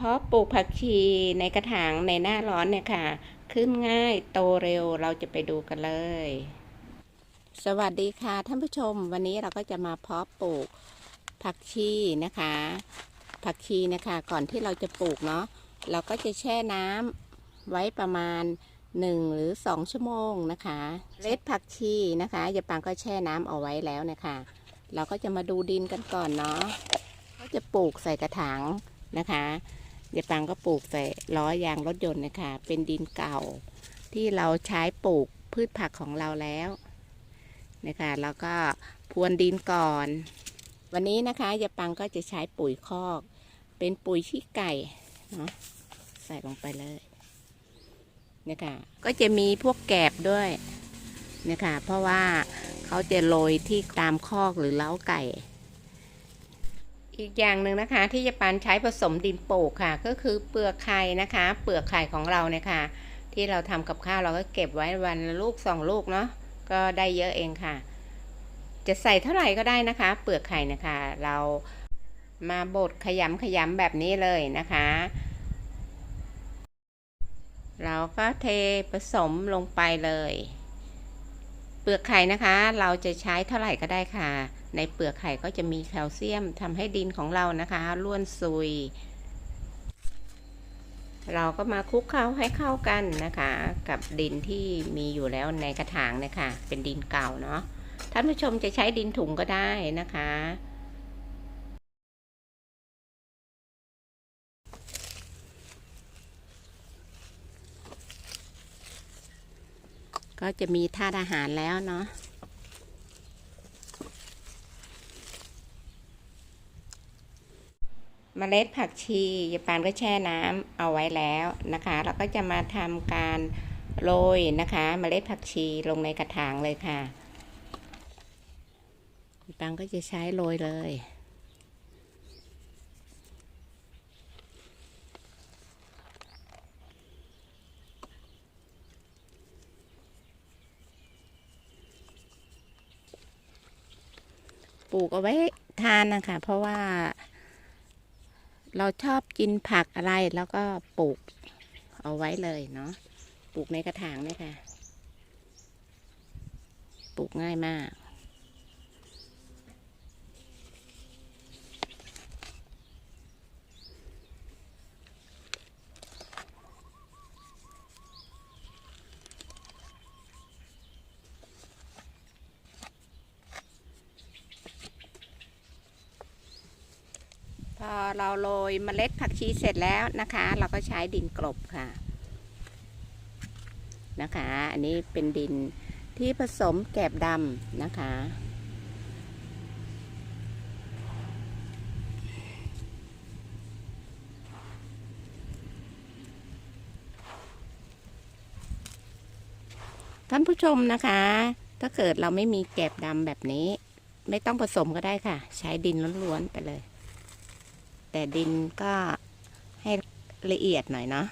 เพราะปลูกผักชีในกระถางในหน้าร้อนเนี่ยค่ะ ขึ้นง่ายโตเร็วเราจะไปดูกันเลย สวัสดีค่ะท่านผู้ชม วันนี้เราก็จะมาเพาะปลูกผักชีนะคะ ผักชีนะคะ ก่อนที่เราจะปลูกเนาะเราก็จะแช่น้ำไว้ประมาณ1หรือ2ชั่วโมงนะคะเล็ดผักชีนะคะยาปังก็แช่น้ำเอาไว้แล้วนะคะ เราก็จะมาดูดินกันก่อนเนาะก็จะปลูกใส่กระถางนะคะ ยายปังก็ปลูกใส่ล้อยางรถยนต์นะคะ เป็นดินเก่า ที่เราใช้ปลูกพืชผักของเราแล้วนะคะแล้วก็พรวนดินก่อน วันนี้นะคะยายปังก็จะใช้ปุ๋ยคอก เป็นปุ๋ยขี้ไก่เนาะใส่ลงไปเลยนะคะก็จะมีพวกแกบด้วยนะคะเพราะว่าเขาจะโรยที่ตามคอกหรือเล้าไก่ อีกอย่างหนึ่งนะคะที่จะปันใช้ผสมดินโปกค่ะ ก็คือเปลือกไข่นะคะ เปลือกไข่ของเราเนี่ยค่ะ ที่เราทำกับข้าวเราก็เก็บไว้วันละลูกสองลูกเนาะก็ได้เยอะเองค่ะ จะใส่เท่าไหร่ก็ได้นะคะ เปลือกไข่นะคะ เรามาบดขยำขยำแบบนี้เลยนะคะ เราก็เทผสมลงไปเลย เปลือกไข่นะคะ เราจะใช้เท่าไหร่ก็ได้ค่ะ ในเปลือกไข่ก็จะมีแคลเซียมทำให้ดินของเรานะคะร่วนซุย เราก็มาคลุกเคล้าให้เข้ากันนะคะ กับดินที่มีอยู่แล้วในกระถางนะคะ เป็นดินเก่าเนาะท่านผู้ชมจะใช้ดินถุงก็ได้นะคะก็จะมีธาตุอาหารแล้วเนาะ เมล็ดผักชียายปานก็แช่น้ำเอาไว้แล้วนะคะ เราก็จะมาทำการโรยนะคะเมล็ดผักชีลงในกระถางเลยค่ะยายปานก็จะใช้โรยเลยปลูกเอาไว้ทานนะคะเพราะว่า เราชอบกินผักอะไรแล้วก็ปลูกเอาไว้เลยเนาะปลูกในกระถางเนี่ยค่ะ ปลูกง่ายมาก พอเราโรยเมล็ดผักชีเสร็จแล้วนะคะ เราก็ใช้ดินกลบค่ะ นะคะ อันนี้เป็นดินที่ผสมแกบดำนะคะ ท่านผู้ชมนะคะ ถ้าเกิดเราไม่มีแกบดำแบบนี้ ไม่ต้องผสมก็ได้ค่ะ ใช้ดินล้วนๆไปเลย แต่ดินก็ให้ละเอียดหน่อยเนาะ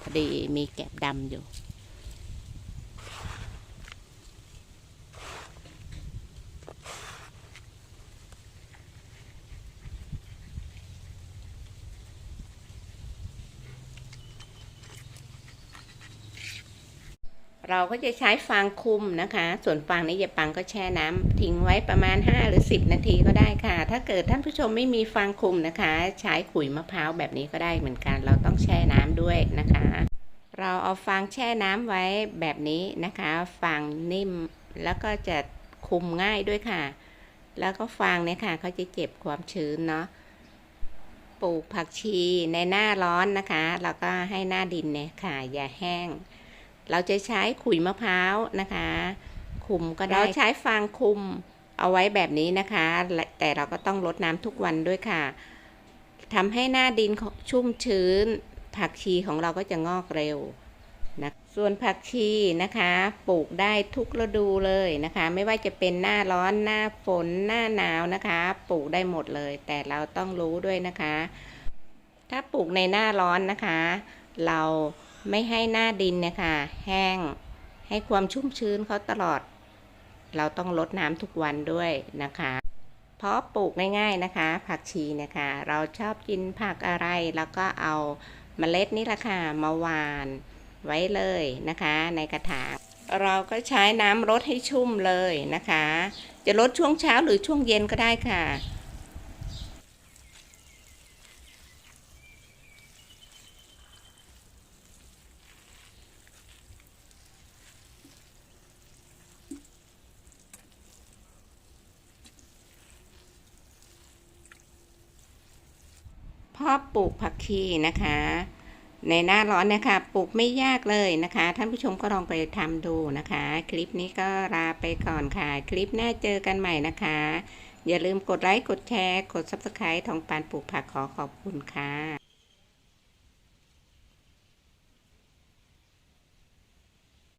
พอดีมีแกบดำอยู่ เราก็จะใช้ฟางคุมนะคะ ส่วนฟางนี้ยาปังก็แช่น้ำทิ้งไว้ประมาณ 5 หรือ 10 นาทีก็ได้ค่ะ ถ้าเกิดท่านผู้ชมไม่มีฟางคุมนะคะ ใช้ขุยมะพร้าวแบบนี้ก็ได้เหมือนกัน เราต้องแช่น้ำด้วยนะคะ เราเอาฟางแช่น้ำไว้แบบนี้นะคะฟางนิ่มแล้วก็จะคุมง่ายด้วยค่ะ แล้วก็ฟางเนี่ยค่ะเขาจะเก็บความชื้นเนาะปลูกผักชีในหน้าร้อนนะคะ แล้วก็ให้หน้าดินเนี่ยค่ะ อย่าแห้ง เราจะใช้ขุยมะพร้าวนะคะ คุมก็ได้เราใช้ฟางคุมเอาไว้แบบนี้นะคะและแต่เราก็ต้องรดน้ำทุกวันด้วยค่ะทำให้หน้าดินชุ่มชื้น ผักชีของเราก็จะงอกเร็วนะส่วนผักชีนะคะ ปลูกได้ทุกฤดูเลยนะคะ ไม่ว่าจะเป็นหน้าร้อนหน้าฝนหน้าหนาวนะคะ ปลูกได้หมดเลย แต่เราต้องรู้ด้วยนะคะ ถ้าปลูกในหน้าร้อนนะคะ เรา ไม่ให้หน้าดินเนี่ยค่ะ แห้ง ให้ความชุ่มชื้นเขาตลอด เราต้องลดน้ำทุกวันด้วยนะคะเพราะปลูกง่าย ๆนะคะ ผักชีนี่ยค่ะเราชอบกินผักอะไรแล้วก็เอาเมล็ดนี่แหละค่ะมาหวานไว้เลยนะคะ ในกระถางเราก็ใช้น้ำรดให้ชุ่มเลยนะคะ จะลดช่วงเช้าหรือช่วงเย็นก็ได้ค่ะ พ่อปลูกผักชีนะคะ ในหน้าร้อนนะคะปลูกไม่ยากเลยนะคะ ท่านผู้ชมก็ลองไปทำดูนะคะ คลิปนี้ก็ลาไปก่อนค่ะ คลิปหน้าเจอกันใหม่นะคะ อย่าลืมกดไลค์กดแชร์ กด Subscribe ทองปานปลูกผักขอขอบคุณค่ะ